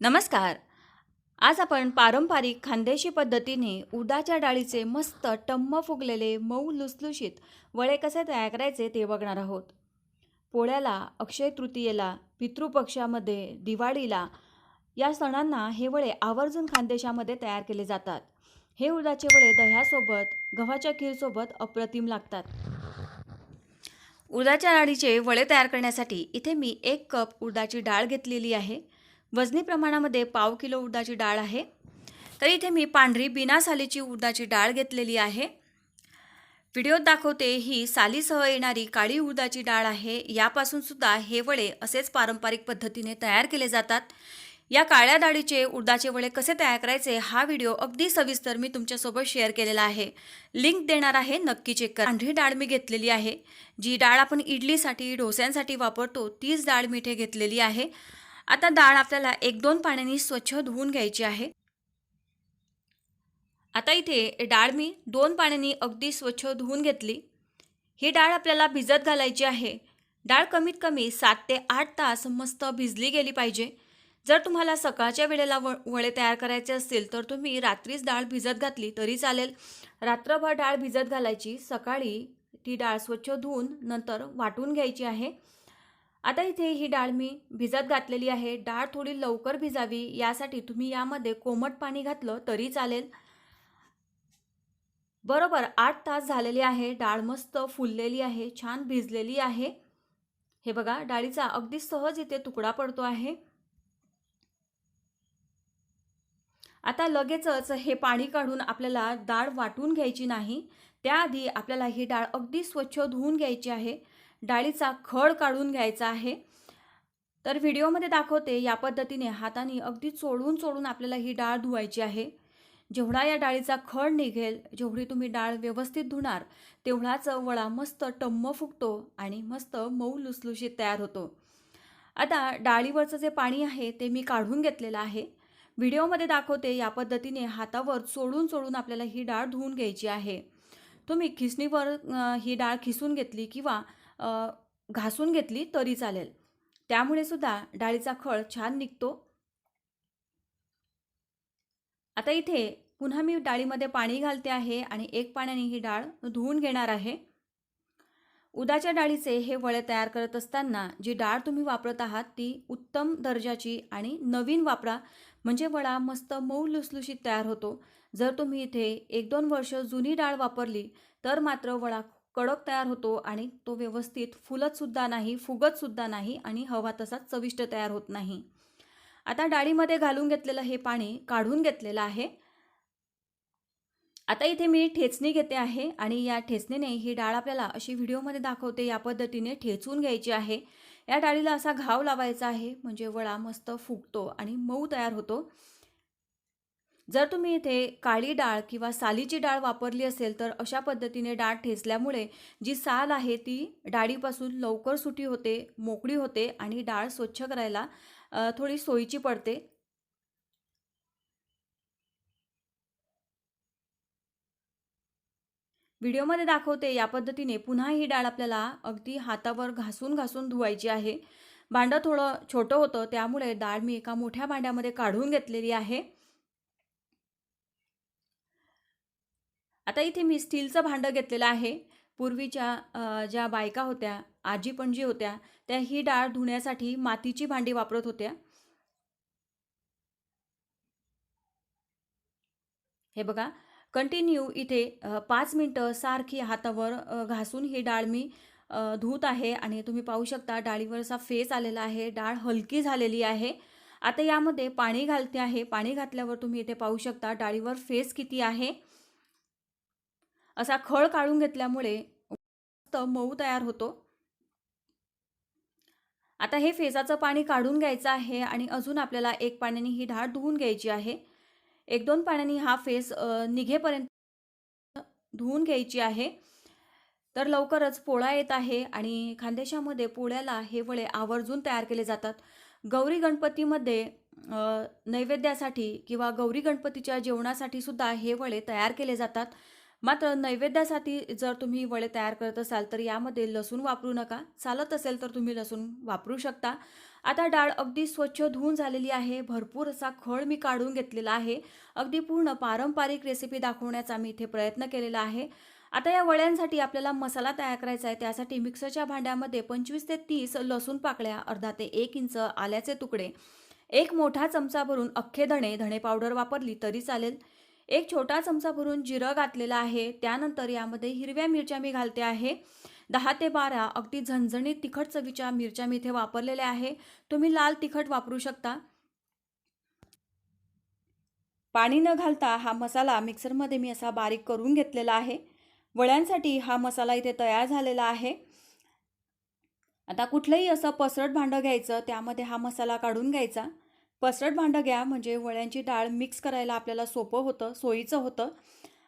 नमस्कार. आज आपण पारंपरिक खानदेशी पद्धतीने उडदाच्या डाळीचे मस्त टम्म फुगलेले मऊ लुसलुशीत वडे कसे तयार करायचे ते बघणार आहोत. पोळ्याला अक्षय तृतीयेला पितृपक्षामध्ये दिवाळीला या सणांना हे वडे आवर्जून खानदेशामध्ये तयार केले जातात. हे उडदाचे वडे दह्यासोबत गव्हाच्या खीरसोबत अप्रतिम लागतात. उडदाच्या डाळीचे वडे तयार करण्यासाठी इथे मी एक कप उडदाची डाळ घेतलेली आहे. वजनी प्रमाणामध्ये पाव किलो उडदाची डाळ आहे. तर इथे मी पांढरी बिना सालीची उडदाची डाळ घेतलेली आहे. व्हिडिओत दाखवते ही सालीसह येणारी काळी उडदाची डाळ आहे. यापासूनसुद्धा हे वडे असेच पारंपरिक पद्धतीने तयार केले जातात. या काळ्या डाळीचे उडदाचे वडे कसे तयार करायचे हा व्हिडिओ अगदी सविस्तर मी तुमच्यासोबत शेअर केलेला आहे. लिंक देणार आहे नक्की चेक करा. पांढरी डाळ मी घेतलेली आहे. जी डाळ आपण इडलीसाठी डोस्यांसाठी वापरतो तीच डाळ मी इथे घेतलेली आहे. आता डाळ आपल्याला एक दोन पाण्याने स्वच्छ धुवून घ्यायची आहे. आता इथे डाळ मी दोन पाण्याने अगदी स्वच्छ धुवून घेतली. ही डाळ आपल्याला भिजत घालायची आहे. डाळ कमीत कमी सात ते आठ तास मस्त भिजली गेली पाहिजे. जर तुम्हाला सकाळच्या वेळेला व वळे तयार करायचे असतील तर तुम्ही रात्रीच डाळ भिजत घातली तरी चालेल. रात्रभर डाळ भिजत घालायची. सकाळी ती डाळ स्वच्छ धुवून नंतर वाटून घ्यायची आहे. आता इथे ही डाळ मी भिजत घातलेली आहे. डाळ थोडी लवकर भिजावी यासाठी तुम्ही यामध्ये कोमट पाणी घातलं तरी चालेल. बरोबर आठ तास झालेले आहे. डाळ मस्त फुललेली आहे छान भिजलेली आहे. हे बघा डाळीचा अगदी सहज इथे तुकडा पडतो आहे. आता लगेचच हे पाणी काढून आपल्याला डाळ वाटून घ्यायची नाही. त्याआधी आपल्याला ही डाळ अगदी स्वच्छ धुवून घ्यायची आहे. डाळीचा खड काढून घ्यायचा आहे. तर व्हिडिओमध्ये दाखवते या पद्धतीने हाताने अगदी चोळून चोळून आपल्याला ही डाळ धुवायची आहे. जेवढा या डाळीचा खड निघेल जेवढी तुम्ही डाळ व्यवस्थित धुणार तेवढाच वळा मस्त टम्म फुगतो आणि मस्त मऊ लुसलुशीत तयार होतो. आता डाळीवरचं जे पाणी आहे ते मी काढून घेतलेलं आहे. व्हिडिओमध्ये दाखवते या पद्धतीने हातावर चोळून चोळून आपल्याला ही डाळ धुवून घ्यायची आहे. तुम्ही खिसणीवर ही डाळ खिसून घेतली किंवा घासून घेतली तरी चालेल. त्यामुळे सुद्धा डाळीचा खळ छान निघतो. आता इथे पुन्हा मी डाळीमध्ये पाणी घालते आहे आणि एक पाण्याने ही डाळ धुवून घेणार आहे. उदाच्या डाळीचे हे वळे तयार करत असताना जी डाळ तुम्ही वापरत आहात ती उत्तम दर्जाची आणि नवीन वापरा. म्हणजे वडा मस्त मऊ लुसलुशीत तयार होतो. जर तुम्ही इथे एक दोन वर्ष जुनी डाळ वापरली तर मात्र वडा कडक तयार होतो आणि तो व्यवस्थित फुलतसुद्धा नाही फुगतसुद्धा नाही आणि हवा तसाच चविष्ट तयार होत नाही. आता डाळीमध्ये घालून घेतलेलं हे पाणी काढून घेतलेलं आहे. आता इथे मी ठेचणी घेते आहे आणि या ठेचणीने ही डाळ आपल्याला अशी व्हिडिओमध्ये दाखवते या पद्धतीने ठेचून घ्यायची आहे. या डाळीला असा घाव लावायचा आहे म्हणजे वळा मस्त फुगतो आणि मऊ तयार होतो. जर तुम्ही इथे काळी डाळ किंवा सालीची डाळ वापरली असेल तर अशा पद्धतीने डाळ ठेचल्यामुळे जी साल आहे ती डाळीपासून लवकर सुटी होते मोकळी होते आणि डाळ स्वच्छ करायला थोडी सोयीची पडते. व्हिडिओमध्ये दाखवते या पद्धतीने पुन्हा ही डाळ आपल्याला अगदी हातावर घासून घासून धुवायची आहे. भांडं थोडं छोटं होतं त्यामुळे डाळ मी एका मोठ्या भांड्यामध्ये काढून घेतलेली आहे. आता इथे मी स्टीलचं भांडं घेतलेलं आहे. पूर्वीच्या ज्या बायका होत्या आजी पणजी होत्या त्या ही डाळ धुण्यासाठी मातीची भांडी वापरत होत्या. हे बघा कंटिन्यू इथे पाच मिनटं सारखी हातावर घासून ही डाळ मी धुत आहे आणि तुम्ही पाहू शकता डाळीवर असा फेस आलेला आहे डाळ हलकी झालेली आहे. आता यामध्ये पाणी घालते आहे. पाणी घातल्यावर तुम्ही इथे पाहू शकता डाळीवर फेस किती आहे. असा खळ काढून घेतल्यामुळे मऊ तयार होतो. आता हे फेसाचं पाणी काढून घ्यायचं आहे आणि अजून आपल्याला एक पाण्याने ही ढाळ धुवून घ्यायची आहे. एक दोन पाण्याने हा फेस निघेपर्यंत धुवून घ्यायची आहे. तर लवकरच पोळा येत आहे आणि खानदेशामध्ये पोळ्याला हे वळे आवर्जून तयार केले जातात. गौरी गणपतीमध्ये नैवेद्यासाठी किंवा गौरी गणपतीच्या जेवणासाठी सुद्धा हे वळे तयार केले जातात. मात्र नैवेद्यासाठी जर तुम्ही वडे तयार करत असाल तर यामध्ये लसूण वापरू नका. चालत असेल तर तुम्ही लसूण वापरू शकता. आता डाळ अगदी स्वच्छ धुवून झालेली आहे. भरपूर असा खळ मी काढून घेतलेला आहे. अगदी पूर्ण पारंपरिक रेसिपी दाखवण्याचा मी इथे प्रयत्न केलेला आहे. आता या वड्यांसाठी आपल्याला मसाला तयार करायचा आहे. त्यासाठी मिक्सरच्या भांड्यामध्ये पंचवीस ते तीस लसूण पाकळ्या अर्धा ते एक इंच आल्याचे तुकडे एक मोठा चमचा भरून अख्खे धणे धणे पावडर वापरली तरी चालेल. एक छोटा चमचा भरून जिरं घातलेलं आहे. त्यानंतर यामध्ये हिरव्या मिरच्या मी घालते आहे. दहा ते बारा अगदी झणझणीत तिखट चवीच्या मिरच्या मी इथे वापरलेल्या आहे. तुम्ही लाल तिखट वापरू शकता. पाणी न घालता हा मसाला मिक्सरमध्ये मी असा बारीक करून घेतलेला आहे. वळ्यांसाठी हा मसाला इथे तयार झालेला आहे. आता कुठलंही असं पसरट भांडं घ्यायचं त्यामध्ये हा मसाला काढून घ्यायचा. पसरट भांडं घ्या म्हणजे वळ्यांची डाळ मिक्स करायला आपल्याला सोपं होतं सोयीचं होतं.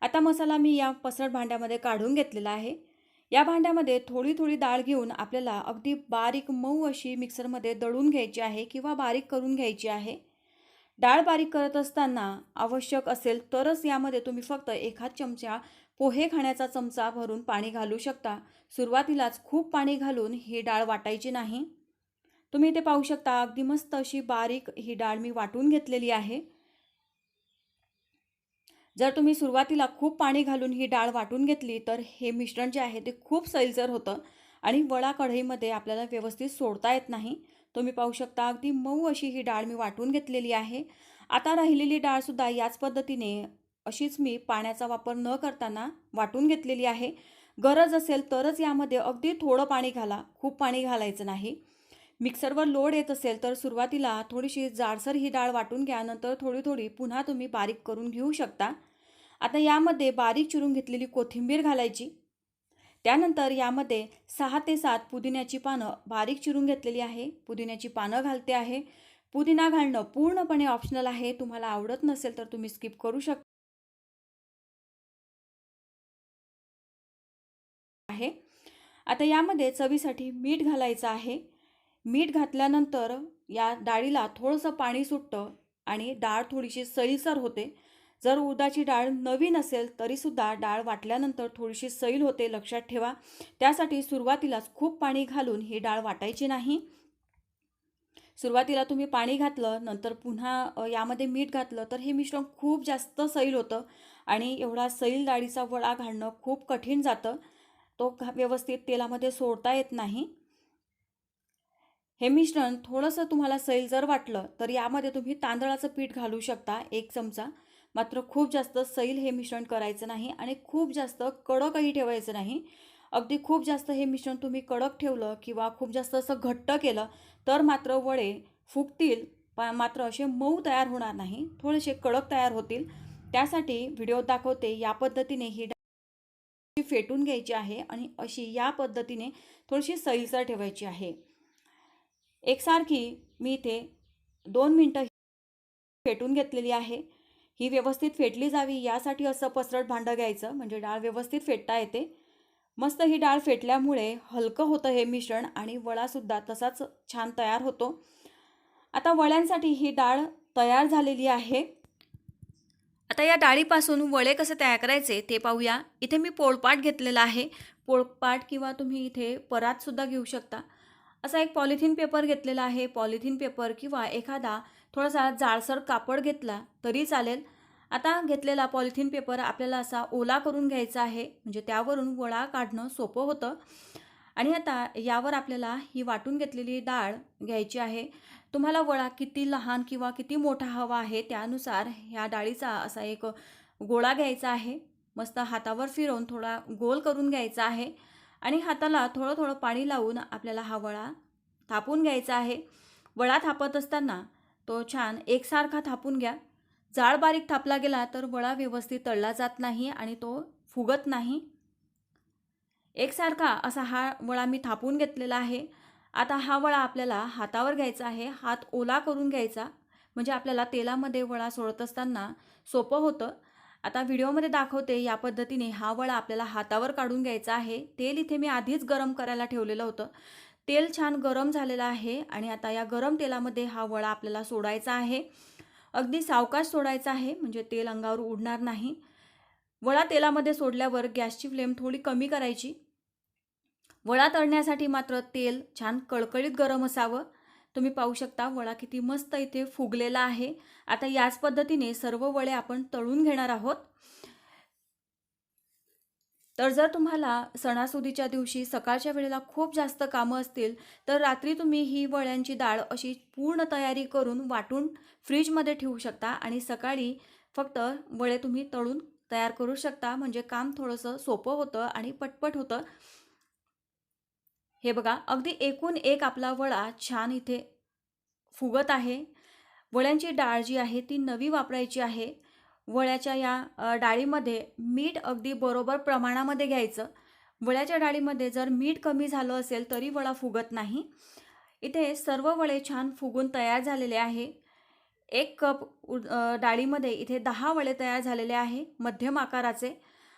आता मसाला मी या पसरट भांड्यामध्ये काढून घेतलेला आहे. या भांड्यामध्ये थोडी थोडी डाळ घेऊन आपल्याला अगदी बारीक मऊ अशी मिक्सरमध्ये दळून घ्यायची आहे किंवा बारीक करून घ्यायची आहे. डाळ बारीक करत असताना आवश्यक असेल तरच यामध्ये तुम्ही फक्त एखाद चमचा पोहे खाण्याचा चमचा भरून पाणी घालू शकता. सुरुवातीलाच खूप पाणी घालून ही डाळ वाटायची नाही. तुम्ही इथे पाहू शकता अगदी मस्त अशी बारीक ही डाळ मी वाटून घेतलेली आहे. जर तुम्ही सुरुवातीला खूप पाणी घालून ही डाळ वाटून घेतली तर हे मिश्रण जे आहे ते खूप सैलसर होतं आणि वडा कढईमध्ये आपल्याला व्यवस्थित सोडता येत नाही. तुम्ही पाहू शकता अगदी मऊ अशी ही डाळ मी वाटून घेतलेली आहे. आता राहिलेली डाळसुद्धा याच पद्धतीने अशीच मी पाण्याचा वापर न करताना वाटून घेतलेली आहे. गरज असेल तरच यामध्ये अगदी थोडं पाणी घाला खूप पाणी घालायचं नाही. मिक्सरवर लोड येत असेल तर सुरुवातीला थोडीशी जाडसर ही डाळ वाटून घ्या नंतर थोडी थोडी पुन्हा तुम्ही बारीक करून घेऊ शकता. आता यामध्ये बारीक चिरून घेतलेली कोथिंबीर घालायची. त्यानंतर यामध्ये सहा ते सात पुदिन्याची पानं बारीक चिरून घेतलेली आहे. पुदिन्याची पानं घालते आहे. पुदिना घालणं पूर्णपणे ऑप्शनल आहे. तुम्हाला आवडत नसेल तर तुम्ही स्किप करू शकता आहे. आता यामध्ये चवीसाठी मीठ घालायचं आहे. मीठ घातल्यानंतर या डाळीला थोडंसं पाणी सुटतं आणि डाळ थोडीशी सैलसर होते. जर उदाची डाळ नवीन असेल तरीसुद्धा डाळ वाटल्यानंतर थोडीशी सैल होते लक्षात ठेवा. त्यासाठी सुरुवातीलाच खूप पाणी घालून ही डाळ वाटायची नाही. सुरुवातीला तुम्ही पाणी घातलं नंतर पुन्हा यामध्ये मीठ घातलं तर हे मिश्रण खूप जास्त सैल होतं आणि एवढा सैल डाळीचा वडा घालणं खूप कठीण जातं. तो व्यवस्थित तेलामध्ये सोडता येत नाही. हे मिश्रण थोडंसं तुम्हाला सैल जर वाटलं तर यामध्ये तुम्ही तांदळाचं पीठ घालू शकता एक चमचा. मात्र खूप जास्त सैल हे मिश्रण करायचं नाही आणि खूप जास्त कडकही ठेवायचं नाही. अगदी खूप जास्त हे मिश्रण तुम्ही कडक ठेवलं किंवा खूप जास्त असं घट्ट केलं तर मात्र वडे फुगतील मात्र असे मऊ तयार होणार नाही थोडेसे कडक तयार होतील. त्यासाठी व्हिडिओ दाखवते या पद्धतीने ही फेटून घ्यायची आहे आणि अशी या पद्धतीने थोडीशी सैलसर ठेवायची आहे. एकसारखी मी इथे दोन मिनटं फेटून घेतलेली आहे. ही व्यवस्थित फेटली जावी यासाठी असं पसरट भांडं घ्यायचं. म्हणजे डाळ व्यवस्थित फेटता येते. मस्त ही डाळ फेटल्यामुळे हलकं होतं हे मिश्रण आणि वडासुद्धा तसाच छान तयार होतो. आता वळ्यांसाठी ही डाळ तयार झालेली आहे. आता या डाळीपासून वळे कसे तयार करायचे ते पाहूया. इथे मी पोळपाट घेतलेला आहे. पोळपाट किंवा तुम्ही इथे परातसुद्धा घेऊ शकता. असा एक पॉलिथिन पेपर घेतलेला आहे. पॉलिथिन पेपर किंवा एखादा थोडासा जाडसर कापड घेतला तरी चालेल. आता घेतलेला पॉलिथिन पेपर आपल्याला असा ओला करून घ्यायचा आहे. म्हणजे त्यावरून वडा काढणं सोपं होतं. आणि आता यावर आपल्याला ही वाटून घेतलेली डाळ घ्यायची आहे. तुम्हाला वडा किती लहान किंवा किती मोठा हवा आहे त्यानुसार ह्या डाळीचा असा एक गोळा घ्यायचा आहे. मस्त हातावर फिरवून थोडा गोल करून घ्यायचा आहे. आणि हाताला थोडं थोडं पाणी लावून आपल्याला हा वळा थापून घ्यायचा आहे. वडा थापत असताना तो छान एकसारखा थापून घ्या. जाळ बारीक थापला गेला तर वडा व्यवस्थित तळला जात नाही आणि तो फुगत नाही. एकसारखा असा हा वळा मी थापून घेतलेला आहे. आता हा वळा आपल्याला हातावर घ्यायचा आहे. हात ओला करून घ्यायचा. म्हणजे आपल्याला तेलामध्ये वळा सोडत असताना सोपं होतं. आता व्हिडिओमध्ये दाखवते या पद्धतीने हा वडा आपल्याला हातावर काढून घ्यायचा आहे. तेल इथे मी आधीच गरम करायला ठेवलेलं होतं. तेल छान गरम झालेलं आहे आणि आता या गरम तेलामध्ये हा वडा आपल्याला सोडायचा आहे. अगदी सावकाश सोडायचा आहे म्हणजे तेल अंगावर उडणार नाही. वडा तेलामध्ये सोडल्यावर गॅसची फ्लेम थोडी कमी करायची. वडा तळण्यासाठी मात्र तेल छान कळकळीत गरम असावं. तुम्ही पाहू शकता वडा किती मस्त इथे फुगलेला आहे. आता याच पद्धतीने सर्व वडे आपण तळून घेणार आहोत. तर जर तुम्हाला सणासुदीच्या दिवशी सकाळच्या वेळेला खूप जास्त कामं असतील तर रात्री तुम्ही ही वळ्यांची डाळ अशी पूर्ण तयारी करून वाटून फ्रीजमध्ये ठेवू शकता आणि सकाळी फक्त वळे तुम्ही तळून तयार करू शकता. म्हणजे काम थोडंसं सोपं होतं आणि पटपट होतं. हे बघा अगदी एकूण एक आपला वडा छान इथे फुगत आहे. वड्यांची डाळ जी आहे ती नवी वापरायची आहे. वड्याच्या या डाळीमध्ये मीठ अगदी बरोबर प्रमाणामध्ये घ्यायचं. वड्याच्या डाळीमध्ये जर मीठ कमी झालं असेल तरी वडा फुगत नाही. इथे सर्व वडे छान फुगून तयार झालेले आहे. एक कप डाळीमध्ये इथे दहा वडे तयार झालेले आहे मध्यम आकाराचे.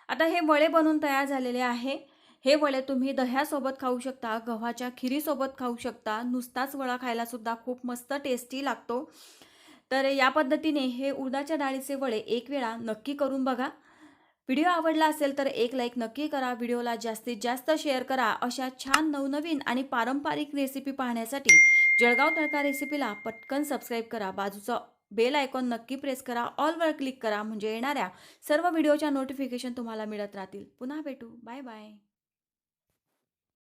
आता हे वडे बनून तयार झालेले आहे. हे वडे तुम्ही दह्यासोबत खाऊ शकता गव्हाच्या खिरीसोबत खाऊ शकता. नुसताच वडा खायलासुद्धा खूप मस्त टेस्टी लागतो. तर या पद्धतीने हे उडदाच्या डाळीचे वडे एक वेळा नक्की करून बघा. व्हिडिओ आवडला असेल तर एक लाईक नक्की करा. व्हिडिओला जास्तीत जास्त शेअर करा. अशा छान नवनवीन आणि पारंपरिक रेसिपी पाहण्यासाठी जळगाव तडका रेसिपीला पटकन सबस्क्राईब करा. बाजूचा बेल आयकॉन नक्की प्रेस करा. ऑलवर क्लिक करा. म्हणजे येणाऱ्या सर्व व्हिडिओच्या नोटिफिकेशन तुम्हाला मिळत राहतील. पुन्हा भेटू. Bye bye